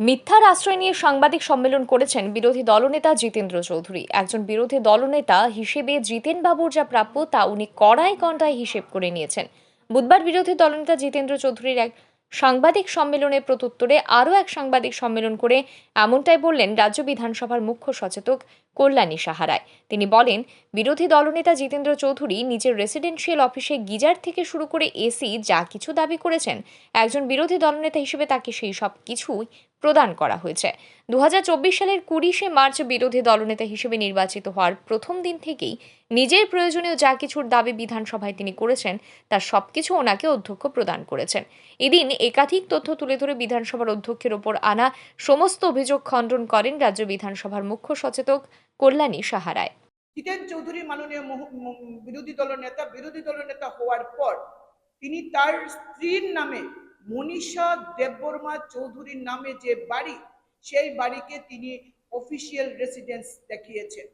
মিথ্যার আশ্রয় নিয়ে সাংবাদিক সম্মেলন করেছেন বিরোধী দলনেতা জিতেন্দ্র চৌধুরী। একজন বিরোধী দলনেতা হিসেবে জিতেন বাবুর যা প্রাপ্য তা উনি কড়াই কণ্টায় হিসেব করে নিয়েছেন। বুধবার বিরোধী দলনেতা জিতেন্দ্র চৌধুরীর এক সাংবাদিক সম্মেলনের প্রত্যুত্তরে আরও এক সাংবাদিক সম্মেলন করে এমনটাই বললেন রাজ্য বিধানসভার মুখ্য সচেতক কল্যাণী সাহারায়। তিনি বলেন, বিরোধী দলনেতা জিতেন্দ্র চৌধুরী নিজের রেসিডেন্সিয়াল অফিসে গিজার থেকে শুরু করে এসি যা কিছু দাবি করেছেন, একজন বিরোধী দলনেতা হিসেবে তাকে সেই সব কিছুই প্রদান করা হয়েছে। দু সালের কুড়িশে মার্চ বিরোধী দলনেতা হিসেবে নির্বাচিত হওয়ার প্রথম দিন থেকেই নিজের প্রয়োজনীয় যা কিছুর দাবি বিধানসভায় তিনি করেছেন, তার সবকিছু ওনাকে অধ্যক্ষ প্রদান করেছেন। এদিন একাধিক তথ্য তুলে ধরে বিধানসভার অধ্যক্ষের ওপর আনা সমস্ত অভিযোগ খণ্ডন করেন রাজ্য বিধানসভার মুখ্য সচেতক কল্যাণী সাহারায় জিতেন চৌধুরী মাননীয় বিরোধী দলনেতা বিরোধী দলনেতা হওয়ার পর তিনি তার স্ত্রীর নামে মনীষা দেববর্মা চৌধুরীর নামে যে বাড়ি, সেই বাড়িকে তিনি অফিসিয়াল রেসিডেন্স দেখিয়েছেন।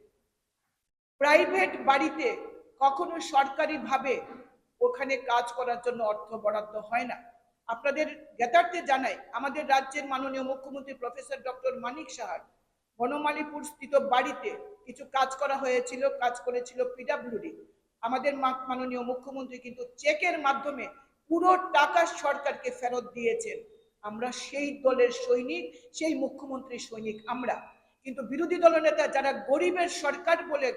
প্রাইভেট বাড়িতে কখনো সরকারিভাবে ওখানে কাজ করার জন্য অর্থ বরাদ্দ হয় না। আপনাদের জ্ঞাতার্থে জানাই, আমাদের রাজ্যের মাননীয় মুখ্যমন্ত্রী প্রফেসর ডক্টর মানিক সাহার বনমালীপুর স্থিত বাড়িতে কিছু কাজ করা হয়েছিল, কাজ করেছিল পিডাব্লিউডি আমাদের মাননীয় মুখ্যমন্ত্রী কিন্তু চেকের মাধ্যমে পুরো টাকা সরকারকে ফেরত দিয়েছেন। আমরা সেই দলের সৈনিক, সেই মুখ্যমন্ত্রী সৈনিক আমরা। কিন্তু বিরোধী দলনেতা যারা গরিবের সরকার বলে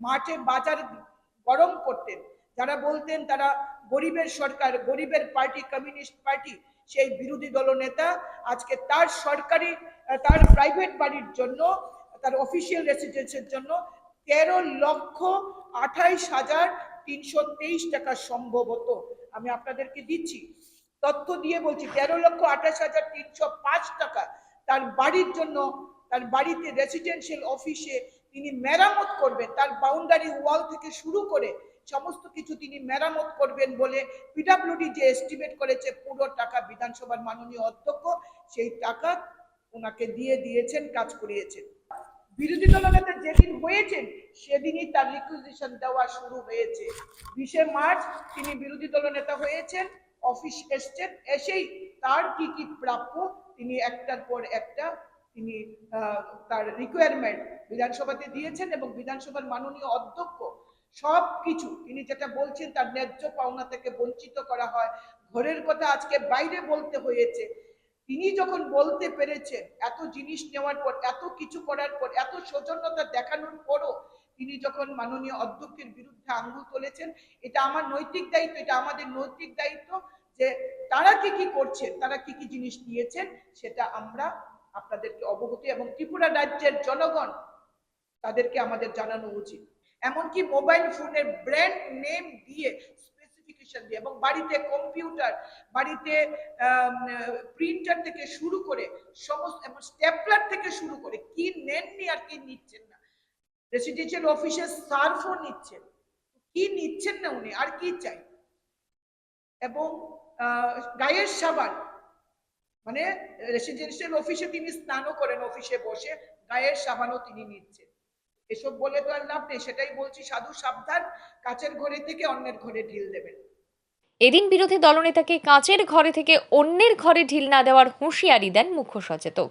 মাঠে বাজার গরম করতেন, যারা বলতেন তারা গরিবের সরকার, গরিবের পার্টি, কমিউনিস্ট পার্টি, সেই বিরোধী দলনেতা আজকে তার সরকারি, তার প্রাইভেট বাড়ির জন্য, তার অফিসিয়াল রেসিডেন্সের জন্য তেরো লক্ষ আঠাইশ হাজার তিনশো তেইশ টাকা সম্ভবত। আমি আপনাদেরকে দিচ্ছি। তথ্য দিয়ে বলছি, তেরো লক্ষ আঠাশ হাজার তিনশো পাঁচ টাকা তার বাড়ির জন্য, তার বাড়িতে রেসিডেন্সিয়াল অফিসে তিনি মেরামত করবেন, তার বাউন্ডারি ওয়াল থেকে শুরু করে সমস্ত কিছু তিনি মেরামত করবেন বলে পিডাব্লিউডি যে এস্টিমেট করেছে, পুরো টাকা বিধানসভার মাননীয় অধ্যক্ষ সেই টাকা ওনাকে দিয়ে দিয়েছেন, কাজ করিয়েছেন। বিরোধী দলনেতা যেদিন হয়েছেন সেদিনই তার রিকুইজিশন দেওয়া শুরু হয়েছে। বিশে মার্চ তিনি বিরোধী দলনেতা হয়েছেন অফিস এসছেন, এসেই তার কি কি প্রাপ্য তিনি একটার পর একটা তিনি তার রিকোয়ারমেন্ট বিধানসভাতে দিয়েছেন এবং বিধানসভার মাননীয় অধ্যক্ষ সব কিছু তিনি যেটা বলছেন তার ন্যায্য পাওনা থেকে বঞ্চিত করা হয়। ঘরের কথা আজকে বাইরে বলতে হয়েছে। তিনি যখন বলতে পেরেছেন এত জিনিস নেওয়ার পর, এত কিছু করার পর, এত সৌজন্যতা দেখানোর পরও তিনি যখন মাননীয় অধ্যক্ষের বিরুদ্ধে আঙ্গুল তুলেছেন, এটা আমার নৈতিক দায়িত্ব, এটা আমাদের নৈতিক দায়িত্ব যে তারা কি কি করছেন, তারা কি কি জিনিস নিয়েছেন, সেটা আমরা আপনাদেরকে অবগতি এবং ত্রিপুরা রাজ্যের জনগণ তাদেরকে আমাদের জানানো উচিত। এমনকি মোবাইল ফোনের ব্র্যান্ড নেম দিয়ে স্পেসিফিকেশন দিয়ে এবং বাড়িতে কম্পিউটার, বাড়িতে প্রিন্টার থেকে শুরু করে সমস্ত, এবং স্টেপলার থেকে শুরু করে কি নেননি আর কি নিচ্ছেন না। রেসিডেন্সিয়াল অফিসে সার্ফও নিচ্ছেন। কি নিচ্ছেন না উনি? আর কি চাই? এবং গায়ের সাবান। মানে রেসিডেন্সিয়াল অফিসে তিনি স্নানও করেন অফিসে বসে গায়ের সাবানও তিনি নিচ্ছেন। এসব বলে তো আর লাভ নেই, সেটাই বলছি, সাধু সাবধান, কাচের ঘরে থেকে অন্যের ঘরে ঢিল দেবেন। এদিন বিরোধী দলনেতাকে কাঁচের ঘরে থেকে অন্যের ঘরে ঢিল না দেওয়ার হুঁশিয়ারি দেন মুখ্য সচেতক।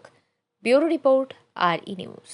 Bureau report, R E News.